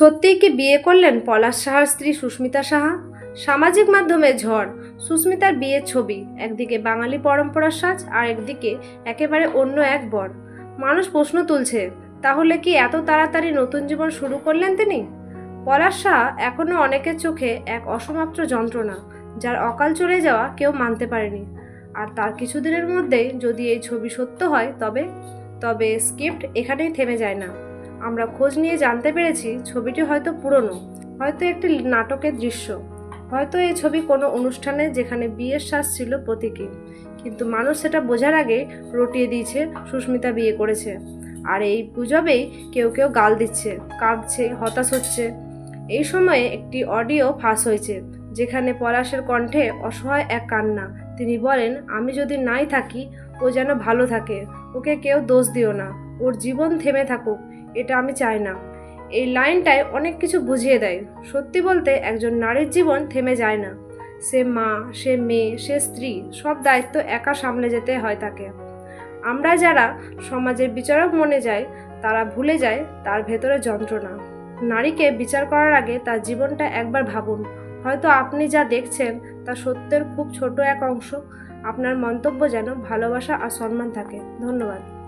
সত্যিই কি বিয়ে করলেন পলাশ সাহার স্ত্রী সুস্মিতা সাহা? সামাজিক মাধ্যমে ঝড়, সুস্মিতার বিয়ের ছবি, একদিকে বাঙালি পরম্পরার সাজ আর একদিকে একেবারে অন্য এক বর। মানুষ প্রশ্ন তুলছে, তাহলে কি এত তাড়াতাড়ি নতুন জীবন শুরু করলেন তিনি? পলাশ সাহা এখনও অনেকের চোখে এক অসমাপ্ত যন্ত্রণা, যার অকাল চলে যাওয়া কেউ মানতে পারেনি। আর তার কিছুদিনের মধ্যেই যদি এই ছবি সত্য হয়, তবে তবে স্ক্রিপ্ট এখানেই থেমে যায় না। আমরা খোঁজ নিয়ে জানতে পেরেছি ছবিটি হয়তো পুরনো, হয়তো একটি নাটকের দৃশ্য, হয়তো এই ছবি কোনো অনুষ্ঠানে যেখানে বিয়ের শ্বাস ছিল প্রতীকী। কিন্তু মানুষ সেটা বোঝার আগে রটিয়ে দিয়েছে, সুস্মিতা বিয়ে করেছে। আর এই গুজবেই কেউ কেউ গাল দিচ্ছে, কাঁদছে, হতাশ হচ্ছে। এই সময়ে একটি অডিও ফাঁস হয়েছে, যেখানে পলাশের কণ্ঠে অসহায় এক কান্না। তিনি বলেন, আমি যদি নাই থাকি, ও যেন ভালো থাকে। ওকে কেউ দোষ দিও না। ওর জীবন থেমে থাকুক। এটা আমি চাই না। এই লাইনটায় অনেক কিছু বুঝিয়ে দেয়। সত্যি বলতে একজন নারীর জীবন থেমে যায় না। সে মা, সে মেয়ে, সে স্ত্রী, সব দায়িত্ব একা সামলে যেতে হয় তাকে। আমরা যারা সমাজের বিচারক মনে যাই, তারা ভুলে যায় তার ভেতরে যন্ত্রণা। নারীকে বিচার করার আগে তার জীবনটা একবার ভাবুন। হয়তো আপনি যা দেখছেন তা সত্যের খুব ছোট এক অংশ। আপনার মন্তব্য যেন ভালোবাসা আর সম্মান থাকে। ধন্যবাদ।